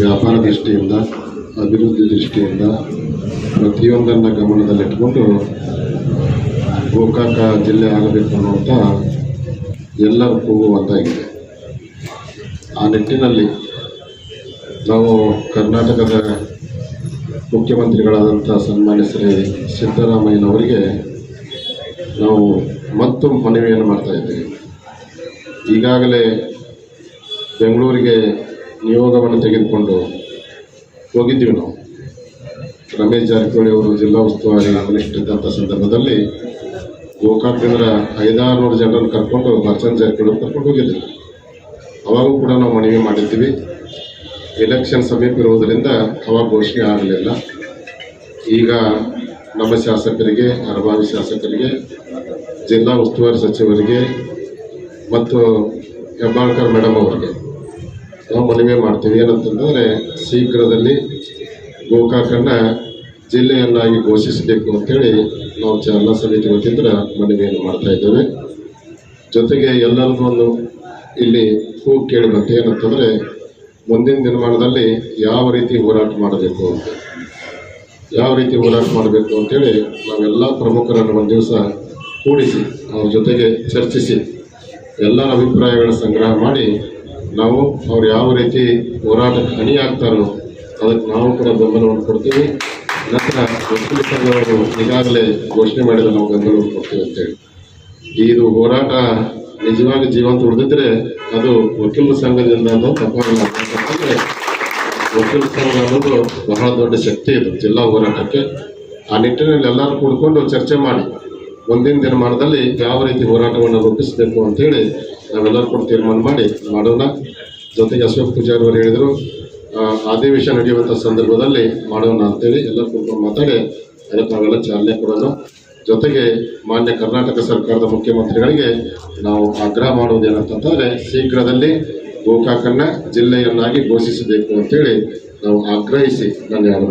ವ್ಯಾಪಾರ ದೃಷ್ಟಿಯಿಂದ, ಅಭಿವೃದ್ಧಿ ದೃಷ್ಟಿಯಿಂದ ಪ್ರತಿಯೊಂದನ್ನು ಗಮನದಲ್ಲಿಟ್ಟುಕೊಂಡು ಗೋಕಾಕ ಜಿಲ್ಲೆ ಆಗಬೇಕು ಅನ್ನುವಂಥ ಎಲ್ಲರ ಕೂಗು ಒಂದಾಗಿದೆ ಆ ನಿಟ್ಟಿನಲ್ಲಿ ನಾವು ಕರ್ನಾಟಕದ ಮುಖ್ಯಮಂತ್ರಿಗಳಾದಂಥ ಸನ್ಮಾನ್ಯ ಶ್ರೀ ಸಿದ್ದರಾಮಯ್ಯನವರಿಗೆ ನಾವು ಮತ್ತು ಮನವಿಯನ್ನು ಮಾಡ್ತಾ ಇದ್ದೀವಿ. ಈಗಾಗಲೇ ಬೆಂಗಳೂರಿಗೆ ನಿಯೋಗವನ್ನು ತೆಗೆದುಕೊಂಡು ಹೋಗಿದ್ದೀವಿ ನಾವು. ರಮೇಶ್ ಜಾರಕಿಹೊಳಿ ಅವರು ಜಿಲ್ಲಾ ಉಸ್ತುವಾರಿ ವರಿಷ್ಠರಿದ್ದಂಥ ಸಂದರ್ಭದಲ್ಲಿ ಗೋಕಾಕೇಂದ್ರ ಐದಾರು ನೂರು ಜನರನ್ನು ಕರ್ಕೊಂಡು ಮರ್ಚಂಟ್ ಜಾರಕಿಹೊಳಿ ಕರ್ಕೊಂಡು ಹೋಗಿದ್ದರು ಅವಾಗೂ ಕೂಡ ನಾವು ಮನವಿ ಮಾಡಿದ್ದೀವಿ ಎಲೆಕ್ಷನ್ ಸಮೀಪ ಇರುವುದರಿಂದ ಅವಾಗ ಘೋಷಣೆ ಆಗಲಿಲ್ಲ. ಈಗ ನಮ್ಮ ಶಾಸಕರಿಗೆ, ಅರಬಾವಿ ಶಾಸಕರಿಗೆ, ಜಿಲ್ಲಾ ಉಸ್ತುವಾರಿ ಸಚಿವರಿಗೆ ಮತ್ತು ಹೆಬ್ಬಾಳ್ಕರ್ ಮೇಡಮ್ ಅವರಿಗೆ ನಾವು ಮನವಿ ಮಾಡ್ತೀವಿ. ಏನಂತಂದರೆ ಶೀಘ್ರದಲ್ಲಿ ಗೋಕಾಕನ್ನ ಜಿಲ್ಲೆಯನ್ನಾಗಿ ಘೋಷಿಸಬೇಕು ಅಂತೇಳಿ ನಾವು ಚಾಲನಾ ಸಮಿತಿ ವತಿಯಿಂದ ಮನವಿಯನ್ನು ಮಾಡ್ತಾ ಇದ್ದೇವೆ. ಜೊತೆಗೆ ಎಲ್ಲರಿಗೂ ಒಂದು ಇಲ್ಲಿ ಕೂಗು ಕೇಳಬೇಕು. ಏನಂತಂದರೆ ಮುಂದಿನ ದಿನಮಾನದಲ್ಲಿ ಯಾವ ರೀತಿ ಹೋರಾಟ ಮಾಡಬೇಕು ಅಂತ. ಯಾವ ರೀತಿ ಹೋರಾಟ ಮಾಡಬೇಕು ಅಂತೇಳಿ ನಾವೆಲ್ಲ ಪ್ರಮುಖರನ್ನು ಒಂದು ದಿವಸ ಕೂಡಿಸಿ, ಅವ್ರ ಜೊತೆಗೆ ಚರ್ಚಿಸಿ ಎಲ್ಲರ ಅಭಿಪ್ರಾಯಗಳ ಸಂಗ್ರಹ ಮಾಡಿ ನಾವು ಅವ್ರು ಯಾವ ರೀತಿ ಹೋರಾಟಕ್ಕೆ ಆಗ್ತಾರೋ ಅದಕ್ಕೆ ನಾವು ಕೂಡ ಬೆಂಬಲವನ್ನು ಕೊಡ್ತೀವಿ. ನಂತರ ಸಂಘದವರು ಈಗಾಗಲೇ ಘೋಷಣೆ ಮಾಡಿದ ನಾವು ಬೆಂಬಲವನ್ನು ಕೊಡ್ತೀವಿ ಅಂತೇಳಿ ಇದು ಹೋರಾಟ ನಿಜವಾಗಿ ಜೀವಂತ ಉಳಿದಿದ್ರೆ ಅದು ವಕೀಲರ ಸಂಘದಿಂದ ಅನ್ನೋ ತಪ್ಪಾಗಲ್ಲ. ಯಾಕಂದ್ರೆ ವಕೀಲ ಸಂಘ ಅನ್ನೋದು ಬಹಳ ದೊಡ್ಡ ಶಕ್ತಿ ಇದು ಜಿಲ್ಲಾ ಹೋರಾಟಕ್ಕೆ. ಆ ನಿಟ್ಟಿನಲ್ಲಿ ಎಲ್ಲರೂ ಕೂಡ್ಕೊಂಡು ಚರ್ಚೆ ಮಾಡಿ. ಮುಂದಿನ ದಿನಮಾನದಲ್ಲಿ ಯಾವ ರೀತಿ ಹೋರಾಟವನ್ನು ರೂಪಿಸಬೇಕು ಅಂತೇಳಿ ನಾವೆಲ್ಲರೂ ಕೂಡ ತೀರ್ಮಾನ ಮಾಡಿ ಮಾಡೋಣ. ಜೊತೆಗೆ ಅಶೋಕ್ ಪೂಜಾರಿ ಅವರು ಹೇಳಿದರು ಅಧಿವೇಶನ ನಡೆಯುವಂಥ ಸಂದರ್ಭದಲ್ಲಿ ಮಾಡೋಣ ಅಂತೇಳಿ ಎಲ್ಲರೂ ಕೂಡ ಮಾತಾಡಿ, ಅದಕ್ಕೆ ನಾವೆಲ್ಲ ಚಾಲನೆ ಕೊಡೋಣ. ಜೊತೆಗೆ ಮಾನ್ಯ ಕರ್ನಾಟಕ ಸರ್ಕಾರದ ಮುಖ್ಯಮಂತ್ರಿಗಳಿಗೆ ನಾವು ಆಗ್ರಹ ಮಾಡುವುದೇನಂತಂದರೆ ಶೀಘ್ರದಲ್ಲಿ ಗೋಕಾಕನ್ನ ಜಿಲ್ಲೆಯನ್ನಾಗಿ ಘೋಷಿಸಬೇಕು ಅಂತೇಳಿ ನಾವು ಆಗ್ರಹಿಸಿ ನನ್ನ ಯಾರು